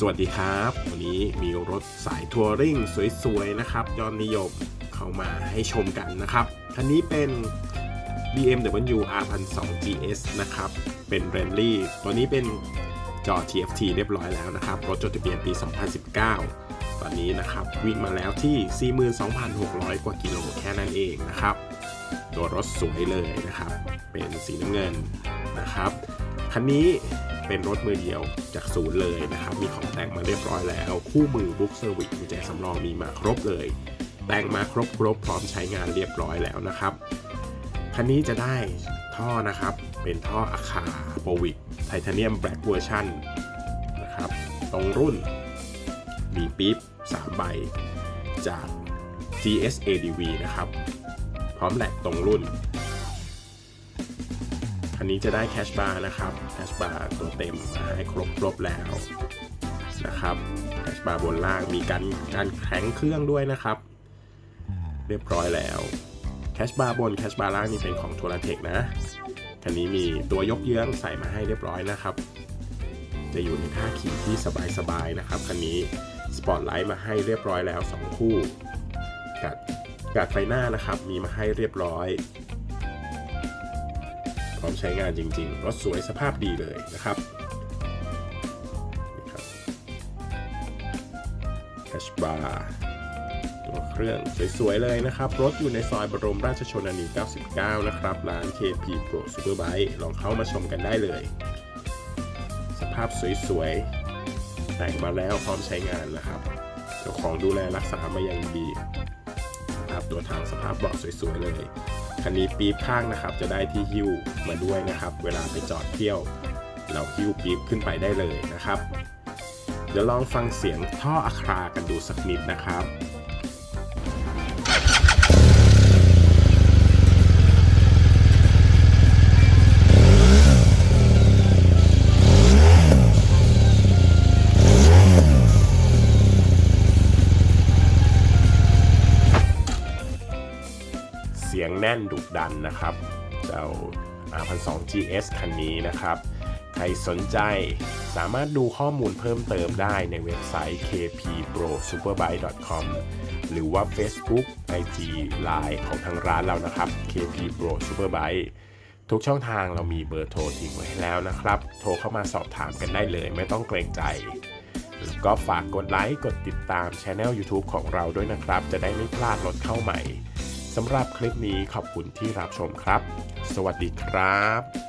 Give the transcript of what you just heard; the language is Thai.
สวัสดีครับ วันนี้มีรถสายทัวริงสวยๆนะครับยอดนิยมเข้ามาให้ชมกันนะครับ คันนี้เป็น BMW R1002 GS นะครับ เป็นเรนลี่ตัวนี้เป็นจอ TFT เรียบร้อยแล้วนะครับ รถจดทะเบียนปี 2019 ตอนนี้นะครับ วิ่งมาแล้วที่ 42,600 กว่ากิโลแค่นั้นเองนะครับ ตัวรถสวยเลยนะครับ เป็นสีน้ำเงินนะครับ คันนี้ เป็นรถมือเดียวจากศูนย์เลยนะครับ มีของแต่งมาเรียบร้อยแล้ว คู่มือบุ๊กเซอร์วิสกุญแจสำรองมีมาครบเลย แต่งมาครบครบพร้อมใช้งานเรียบร้อยแล้วนะครับ คันนี้จะได้ท่อนะครับ เป็นท่ออาคาโปวิกไทเทเนียมแบล็กเวอร์ชันนะครับ ตรงรุ่น มีปี๊บ3ใบจาก GS ADV นะครับ พร้อมแหลกตรงรุ่น คันนี้จะได้แคชบาร์นะครับแคชบาร์ตัวเต็มมาให้ครบครบแล้วนะครับแคชบาร์บนล่างมีการการแข็งเครื่องด้วยนะครับ เรียบร้อยแล้วแคชบาร์บนแคชบาร์ล่างนี่เป็นของทัวร์เทคนะคันนี้มีตัวยกเยื้องใส่มาให้เรียบร้อยนะครับ จะอยู่ในท่าขี่ที่สบายๆนะครับคันนี้สปอตไลท์มาให้เรียบร้อยแล้ว 2 คู่กัดกัดไฟหน้านะครับ มีมาให้เรียบร้อย พร้อมใช้งานจริง ๆ รถสวยสภาพดีเลยนะครับนี่ครับแคชบาร์ตัวเครื่องสวย ๆ เลยนะครับ รถอยู่ในซอยบรมราชชนนี 99 นะครับ ร้าน KP Pro Superbike ลองเข้ามาชมกันได้เลย สภาพสวย ๆ แต่งมาแล้วพร้อมใช้งานนะครับเจ้าของดูแลรักษามาอย่างดีนะครับตัวทางสภาพเบาะสวย ๆ เลย คันนี้ปี๊บข้างนะครับ จะได้ที่หิ้วมาด้วยนะครับ เวลาไปจอดเที่ยว เราหิ้วปี๊บขึ้นไปได้เลยนะครับ เดี๋ยวลองฟังเสียงท่ออะครากันดูสักนิดนะครับ สียงแน่นดุดันนะครับ เจ้า R12 GS คันนี้นะครับ ใครสนใจสามารถดูข้อมูลเพิ่มเติมได้ในเว็บไซต์ kpprosuperbike.com หรือว่า Facebook IG Line ของทางร้านเรานะครับ KP Pro Superbike ทุกช่องทางเรามีเบอร์โทรทิ้งไว้แล้วนะครับ โทรเข้ามาสอบถามกันได้เลยไม่ต้องเกรงใจ แล้วก็ฝากกดไลค์ กดติดตาม Channel YouTube ของเราด้วยนะครับ จะได้ไม่พลาดรถเข้าใหม่ สำหรับคลิปนี้ขอบคุณที่รับชมครับ สวัสดีครับ